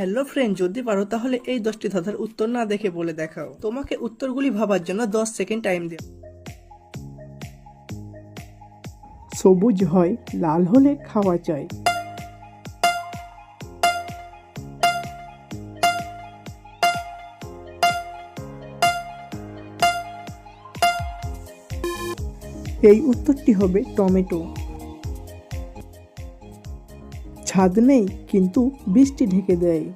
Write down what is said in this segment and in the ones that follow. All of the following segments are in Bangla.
হ্যালো ফ্রেন্ড যদি পারো তাহলে এই দশটি ধাঁধার উত্তর না দেখে বলে দেখাও। তোমাকে উত্তরগুলি ভাবার জন্য দশ সেকেন্ড টাইম দিও সবুজ হয়, লাল হলে খাওয়া যায়। এই উত্তরটি হবে টমেটো। ছাদ নেই, কিন্তু বৃষ্টি ঢেকে দেয়।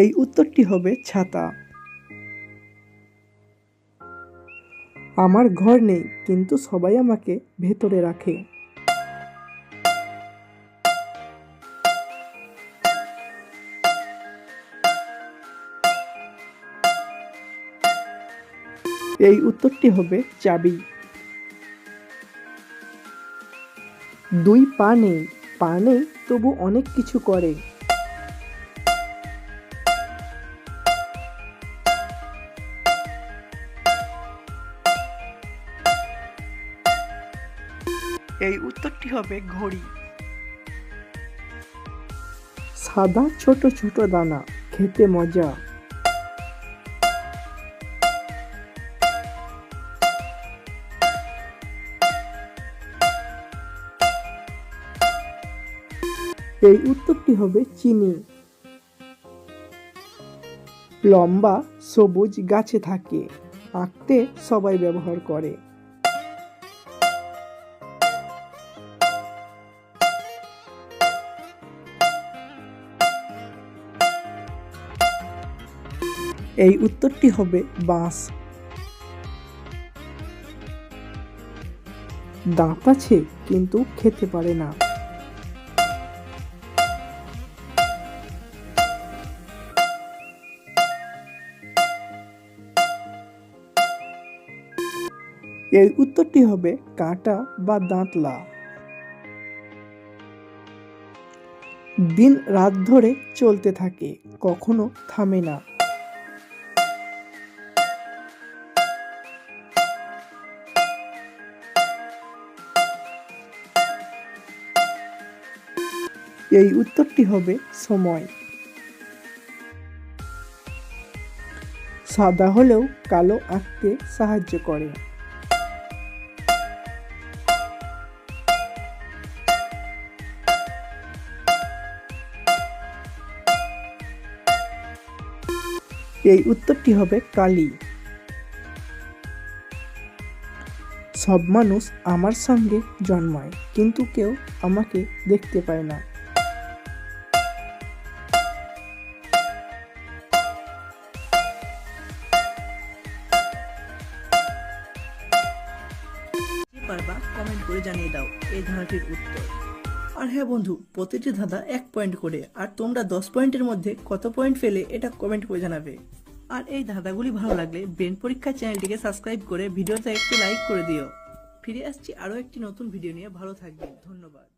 এই উত্তরটি হবে ছাতা। আমার ঘর নেই, কিন্তু সবাই আমাকে ভেতরে রাখে। এই উত্তরটি হবে চাবি। দুই পা নেই পা নেই তবু অনেক কিছু করে। এই উত্তরটি হবে ঘড়ি। সাদা ছোট ছোট দানা, খেতে মজা। এই উত্তরটি হবে চিনি। লম্বা, সবুজ গাছে থাকে, আঁকতে সবাই ব্যবহার করে। এই উত্তরটি হবে বাঁশ। দাঁত আছে, কিন্তু খেতে পারে না। এর উত্তরটি হবে কাঁটা বা দাঁতলা। দিন রাত ধরে চলতে থাকে, কখনো থামে না। এই উত্তরটি হবে সময়। সাদা হলেও কালো আঁকতে সাহায্য করে। এই উত্তরটি হবে কালি। সব মানুষ আমার সঙ্গে জন্মায়, কিন্তু কেউ আমাকে দেখতে পায় না। পারবা কমেন্ট করে জানিয়ে দাও, এই ধাঁধাটির উত্তর। আর হ্যাঁ বন্ধু, প্রতিটি ধাঁধা এক পয়েন্ট করে, আর তোমরা দশ পয়েন্টের মধ্যে কত পয়েন্ট ফেলে এটা কমেন্ট করে জানাবে। আর এই ধাঁধাগুলি ভালো লাগলে ব্রেন পরীক্ষা চ্যানেলটিকে সাবস্ক্রাইব করে ভিডিওতে একটি লাইক করে দিও। ফিরে আসছি আরও একটি নতুন ভিডিও নিয়ে, ভালো থাকবে ধন্যবাদ।